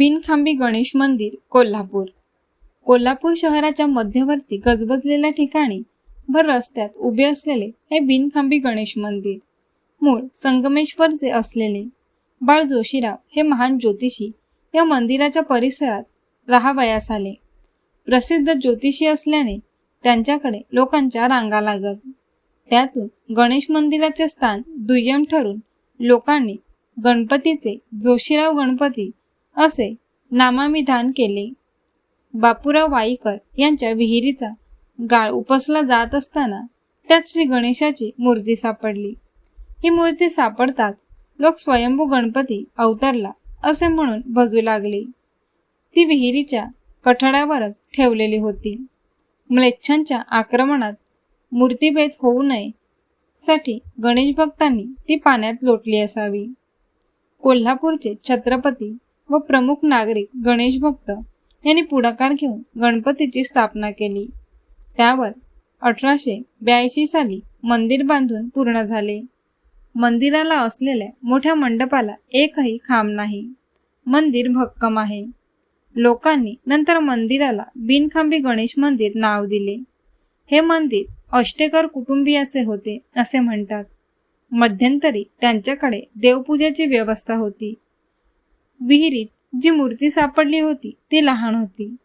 बिनखांबी गणेश मंदिर कोल्हापूर. कोल्हापूर शहराच्या मध्यवर्ती गजबजलेल्या ठिकाणी भर रस्त्यात उभे असलेले हे बिनखांबी गणेश मंदिर. मूळ संगमेश्वरचे असलेले बाळ जोशीराव हे महान ज्योतिषी या मंदिराच्या परिसरात राहावयास आले. प्रसिद्ध ज्योतिषी असल्याने त्यांच्याकडे लोकांच्या रांगा लागत. त्यातून गणेश मंदिराचे स्थान दुय्यम ठरून लोकांनी गणपतीचे जोशीराव गणपती असे नामाभिधान केले. बापूराव वाईकर यांच्या विहिरीचा गाळ उपसला जात असताना त्यात श्री गणेशाची मूर्ती सापडली. ही मूर्ती सापडतात लोक स्वयंभू गणपती अवतरला असे म्हणून भजू लागले. ती विहिरीच्या कठड्यावरच ठेवलेली होती. म्लेच्छांच्या आक्रमणात मूर्तीभेद होऊ नये साठी गणेश भक्तांनी ती पाण्यात लोटली असावी. कोल्हापूरचे छत्रपती व प्रमुख नागरिक गणेश भक्त यांनी पुढाकार घेऊन गणपतीची स्थापना केली. त्यावर अठराशे ब्याऐंशी साली मंदिर बांधून पूर्ण झाले. मंदिराला असलेल्या मोठ्या मंडपाला एकही खांब नाही. मंदिर भक्कम आहे. लोकांनी नंतर मंदिराला बिनखांबी गणेश मंदिर नाव दिले. हे मंदिर अष्टेकर कुटुंबियाचे होते असे म्हणतात. मध्यंतरी त्यांच्याकडे देवपूजेची व्यवस्था होती. विहिरीत जी मूर्ती सापडली होती ती लहान होती.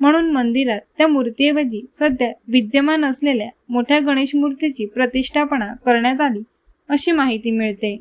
म्हणून मंदिरात त्या मूर्तीऐवजी सध्या विद्यमान असलेल्या मोठ्या गणेश मूर्तीची प्रतिष्ठापना करण्यात आली अशी माहिती मिळते.